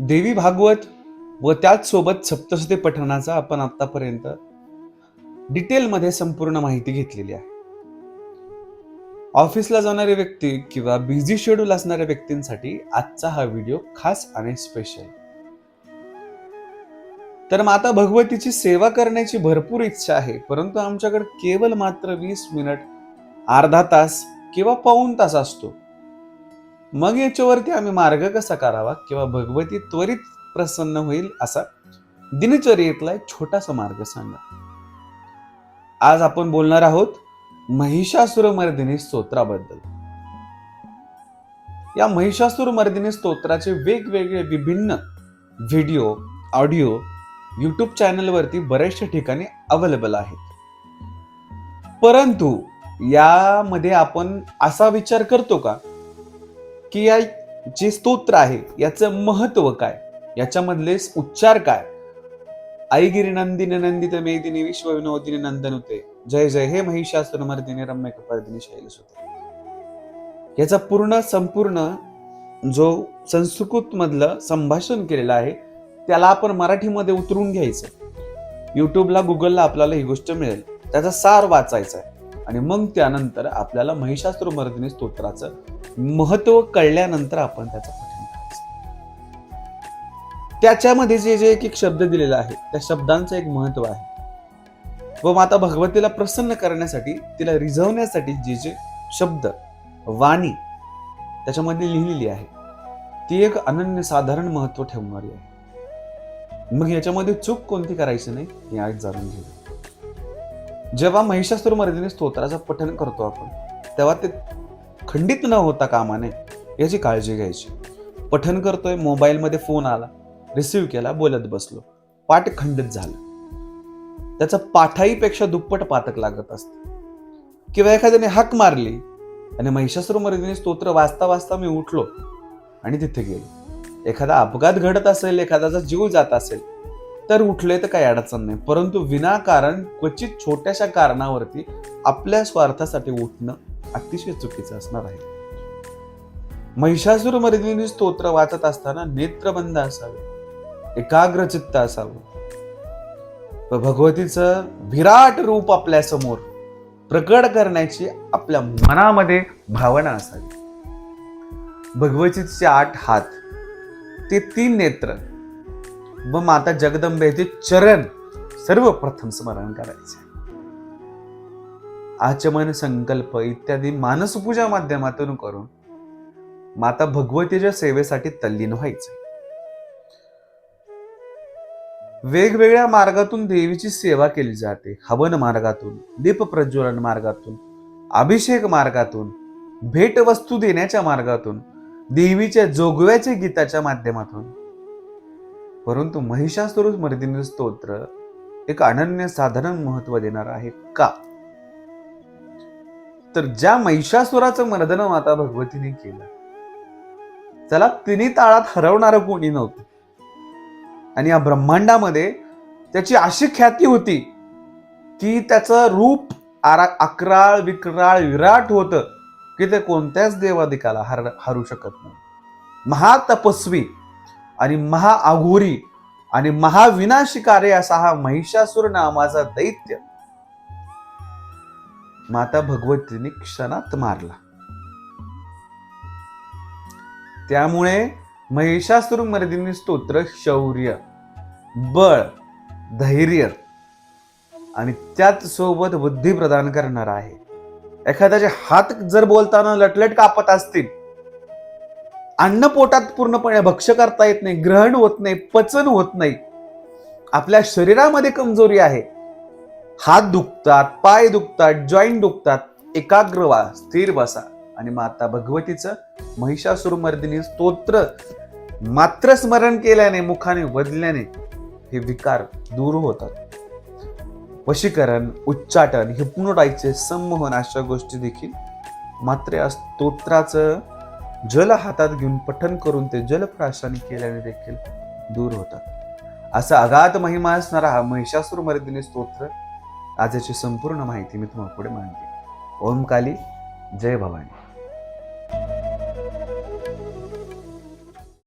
देवी भागवत व त्याचसोबत सप्तशती पठणाचा आपण आतापर्यंत डिटेलमध्ये संपूर्ण माहिती घेतलेली आहे. ऑफिसला जाणारे व्यक्ती किंवा बिझी शेड्यूल असणाऱ्या व्यक्तींसाठी आजचा हा व्हिडिओ खास आणि स्पेशल. तर माता भगवतीची सेवा करण्याची भरपूर इच्छा आहे परंतु आमच्याकडे केवळ मात्र वीस मिनिट अर्धा तास किंवा पाऊण तास असतो. मग याच्यावरती आम्ही मार्ग कसा करावा किंवा भगवती त्वरित प्रसन्न होईल असा दिनचर्येतला एक छोटासा मार्ग सांगा. आज आपण बोलणार आहोत महिषासुरमर्दिनी स्तोत्राबद्दल. या महिषासुरमर्दिनी स्तोत्राचे वेगवेगळे विभिन्न व्हिडिओ ऑडिओ युट्यूब चॅनलवरती बऱ्याचशा ठिकाणी अवेलेबल आहेत. परंतु यामध्ये आपण असा विचार करतो का की या जे स्तोत्र आहे याचं महत्त्व काय? याच्यामधले उच्चार काय? आईगिरी नंदिनी नंदित मेदिनी विश्व विनोदिनी होते जय जय हे महिषासुरमर्दिनी रम्य कपर्दिनी शैलसुते याचा पूर्ण संपूर्ण जो संस्कृत मधलं संभाषण केलेलं आहे त्याला आपण मराठीमध्ये उतरून घ्यायचं. युट्यूबला गुगलला आपल्याला ही गोष्ट मिळेल. त्याचा सार वाचायचा आहे. आणि मग त्यानंतर आपल्याला महिषासुरमर्दिनी स्तोत्राचं महत्त्व कळल्यानंतर आपण त्याचं पठण करायचं. त्याच्यामध्ये जे जे एक एक शब्द दिलेला आहे त्या शब्दांचं एक महत्त्व आहे. व माता भगवतीला प्रसन्न करण्यासाठी तिला रिझवण्यासाठी जे जे शब्द वाणी त्याच्यामध्ये लिहिलेली आहे ती एक अनन्य साधारण महत्त्व ठेवणारी आहे. मग याच्यामध्ये चूक कोणती करायची नाही हे आज जाणून घेऊ जेव्हा महिषासुरमर्दिनी स्तोत्राचं पठण करतो आपण तेव्हा ते खंडित न होता कामा नये याची काळजी घ्यायची. पठण करतोय मोबाईलमध्ये फोन आला रिसीव केला बोलत बसलो. पाठ खंडित झालं. त्याचं पाठाईपेक्षा दुप्पट पातक लागत असत. किंवा एखाद्याने हाक मारली आणि महिषासुरमर्दिनी स्तोत्र वाचता वाचता मी उठलो आणि तिथे गेलो. एखादा अपघात घडत असेल एखाद्याचा जीव जात असेल तर उठले तर काही अडचण नाही. परंतु विनाकारण क्वचित छोट्याशा कारणावरती आपल्या स्वार्थासाठी उठणं अतिशय चुकीचं असणार आहे. महिषासुर मर्दिनी स्तोत्र वाचत असताना नेत्रबंद असावे एकाग्र चित्त असावं भगवतीचं विराट रूप आपल्यासमोर प्रकट करण्याची आपल्या मनामध्ये भावना असावी. भगवतीचे आठ हात ते तीन नेत्र व माता जगदंबेचे चरण सर्वप्रथम स्मरण करायचे. आचमन संकल्प इत्यादी मानसपूजा माध्यमातून करून माता भगवतीच्या सेवेसाठी तल्लीन व्हायचे. वेगवेगळ्या मार्गातून देवीची सेवा केली जाते. हवन मार्गातून दीप प्रज्वलन मार्गातून अभिषेक मार्गातून भेटवस्तू देण्याच्या मार्गातून देवीच्या जोगव्याच्या गीताच्या माध्यमातून. परंतु महिषासुर मर्दिनी स्तोत्र एक अनन्य साधारण महत्त्व देणार आहे का? तर ज्या महिषासुराचं मर्दन माता भगवतीने केलं त्याला तिन्ही ताळात हरवणारं कोणी नव्हतं. आणि या ब्रह्मांडामध्ये त्याची अशी ख्याती होती की त्याचं रूप आरा अकराळ विक्राळ विराट होतं की ते कोणत्याच देवादिकाला हर हरू शकत नाही महातपस्वी आणि महाआघोरी आणि महाविनाशिकारी असा हा महिषासूर नामाचा दैत्य. माता भगवतीने क्षणात मारला. त्यामुळे महिषासुर मर्दिनी स्तोत्र शौर्य बळ धैर्य आणि त्याच सोबत बुद्धी प्रदान करणार आहे. एखाद्याचे हात जर बोलताना लटलट कापत असतील अन्न पोटात पूर्णपणे भक्ष करता येत नाही ग्रहण होत नाही पचन होत नाही. आपल्या शरीरामध्ये कमजोरी आहे. हात दुखतात पाय दुखतात जॉईंट दुखतात एकाग्र वा स्थिर बसा. आणि माता भगवतीचं महिषासुरमर्दिनी स्तोत्र. मात्र स्मरण केल्याने मुखाने वदल्याने हे विकार दूर होतात. वशीकरण उच्चाटन हिप्नोटाईचे संमोहन अशा गोष्टी देखील मात्र या स्तोत्राचं जल हातात घेऊन पठन करून ते जलप्राशाने केल्याने देखील दूर होतात. असा अगाध महिमा असणारा हा महिषासूर मर्दिनी स्तोत्र आज याची संपूर्ण माहिती मी तुम्हाला पुढे मांडली ओम काली जय भवानी.